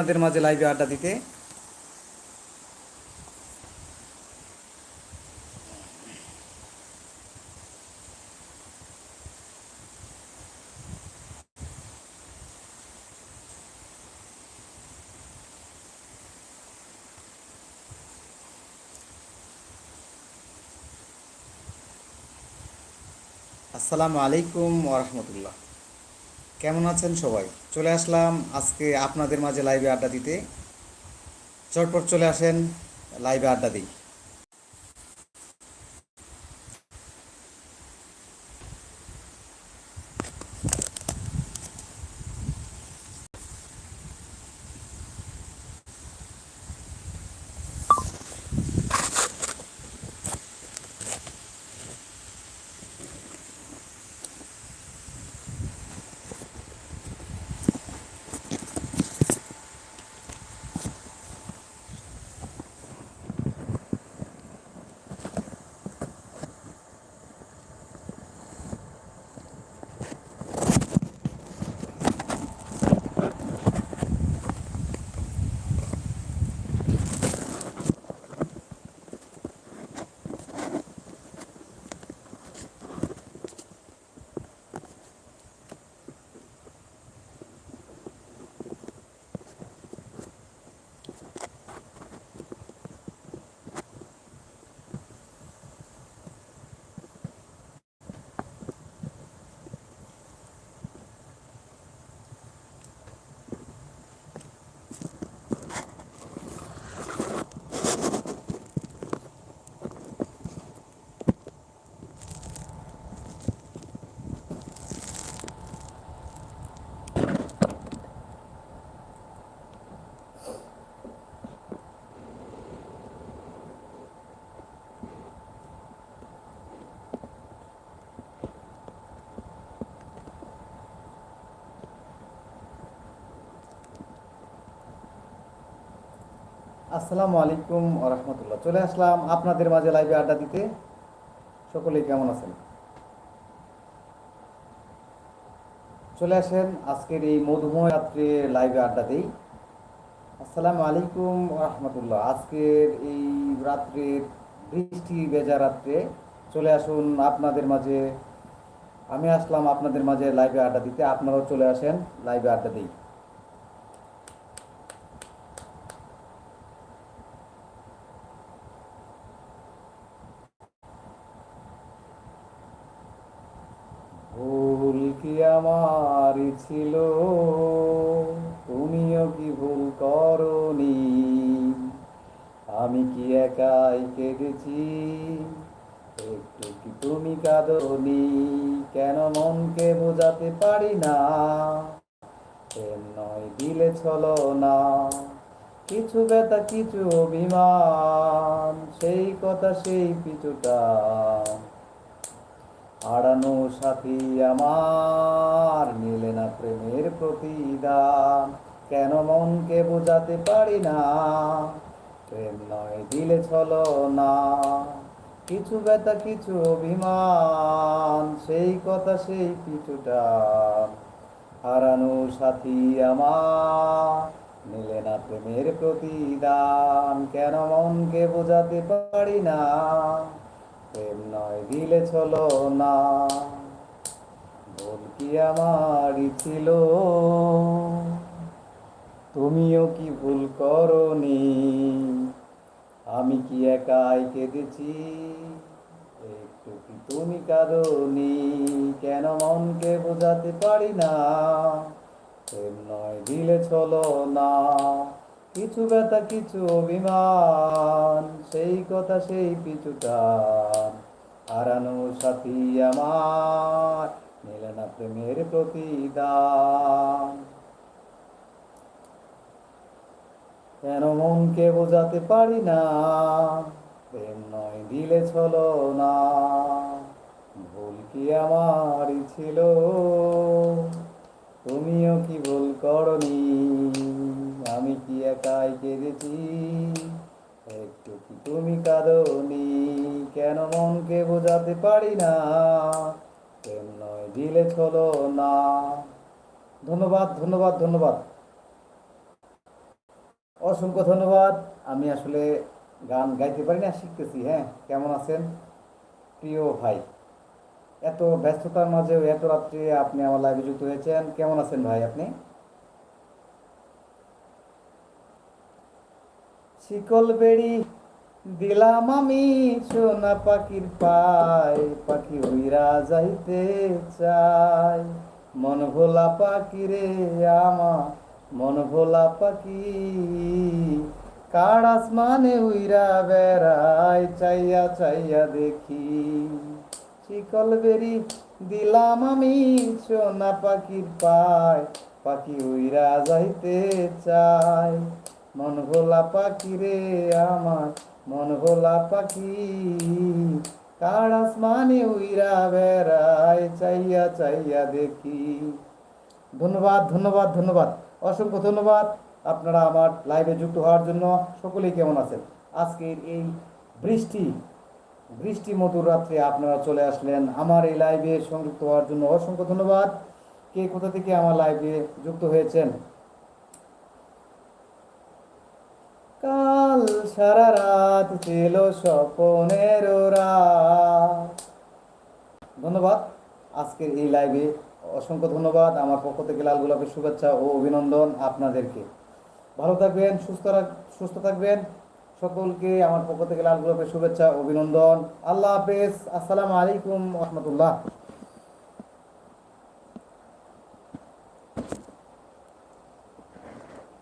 আপনাদের মাঝে লাইভে আড্ডা দিতে। আসসালামু আলাইকুম ওরহমতুল্লাহ কেমন আছেন সবাই? চলে আসলাম আজকে আপনাদের মাঝে লাইভে আড্ডা দিতে। চটপট চলে আসেন লাইভে আড্ডা দিই। আসসালামু আলাইকুম ওরহমতুল্লাহ চলে আসলাম আপনাদের মাঝে লাইভে আড্ডা দিতে। সকলেই কেমন আছেন? চলে আসেন আজকের এই মধুময় রাত্রে লাইভে আড্ডা দিই। আসসালামু আলাইকুম রহমতুল্লাহ। আজকের এই রাত্রের বৃষ্টি ভেজা রাত্রে চলে আসুন আপনাদের মাঝে। আমি আসলাম আপনাদের মাঝে লাইভে আড্ডা দিতে। আপনারাও চলে আসেন লাইভে আড্ডা দিই ভুল কি আমারই ছিল। তুমিও কি ভুল করনি? আমি কি একাই কেঁদেছি? একটু কি তুমি কাঁদনি? কেন মনকে বোঝাতে পারি না? নয় দিলে চলো না। কিছু ব্যথা, কিছু অভিমান, সেই কথা, সেই পিছুটা। হারানো সাথী আমার মিলে না প্রেমের প্রতিদান। কেন মনকে বোঝাতে পারি না? প্রেম নয়, দিলে চলো না। কিছু ব্যথা, কিছু অভিমান, সেই কথা, সেই পিছুটা হারানো সাথী আমার মিলে না প্রেমের প্রতিদান। কেন মনকে বোঝাতে পারি না? প্রেম নয় দিলে চলো না। ভুল কি আমারই ছিল? তুমিও কি ভুল করনি? আমি কি একাই কেঁদেছি? একটু কি তুমি কাঁদনি? কেন মনকে বোঝাতে পারি না? প্রেম নয় দিলে চলো না। কিছু ব্যথা, কিছু অভিমান, সেই কথা, সেই পিছুটা হারানো সাথী আমার, মেলে না প্রেমের প্রতিদান। কেন মনকে বোঝাতে পারি না? প্রেম নয়, দিলে চলো না। ভুল কি আমারই ছিল? তুমিও কি ভুল করনি? আমি কি একাই কেঁদেছি? একটু কি তুমি কাঁদনি কেন মনকে বোঝাতে পারি না? প্রেম দিলে চলো না। ধন্যবাদ ধন্যবাদ ধন্যবাদ। অসংখ্য ধন্যবাদ। আমি আসলে গান গাইতে পারি না, শিখতেছি হ্যাঁ? কেমন আছেন? প্রিয় ভাই, এত ব্যস্ততার মাঝেও এত রাত্রে আপনি আমার লাইভে যুক্ত হয়েছেন। কেমন আছেন ভাই আপনি? শিকল বেড়ি দিলাম আমি সোনা পাখির পায়, পাখি উইরা যাইতে চাই মন ভোলা পাখি রে আমা, মন ভোলা পাখি। কার আসমানে উইরা বেড়াই চাইয়া চাইয়া দেখি। শিকল বেরি দিলাম আমি সোনা পাখির পায়, পাখি উইরা যাইতে চাই মন ভোলা পাখি রে আমার, মন ভোলা পাখি। কার আসমানে উইরা বেড়াই চাইয়া চাইয়া দেখি। ধন্যবাদ ধন্যবাদ ধন্যবাদ। অসংখ্য ধন্যবাদ। আপনারা আমার লাইভে যুক্ত হওয়ার জন্য সকলেই কেমন আছেন? আজকের এই বৃষ্টি বৃষ্টি মধুর রাত্রে আপনারা চলে আসলেন আমার এই লাইভে সংযুক্ত হওয়ার জন্য। অসংখ্য ধন্যবাদ। কে কোথা থেকে আমার লাইভে যুক্ত হয়েছেন? কাল সারা রাত ছিল স্বপনের ধন্যবাদ। আজকের এই লাইভে অসংখ্য ধন্যবাদ। আমার পক্ষ থেকে লাল গোলাপের শুভেচ্ছা ও অভিনন্দন আপনাদেরকে। ভালো থাকবেন, সুস্থ সুস্থ থাকবেন। সকলকে আমার পক্ষ থেকে লাল গোলাপের শুভেচ্ছা, অভিনন্দন। আল্লাহ হাফেজ। আসসালামু আলাইকুম রহমতুল্লাহ।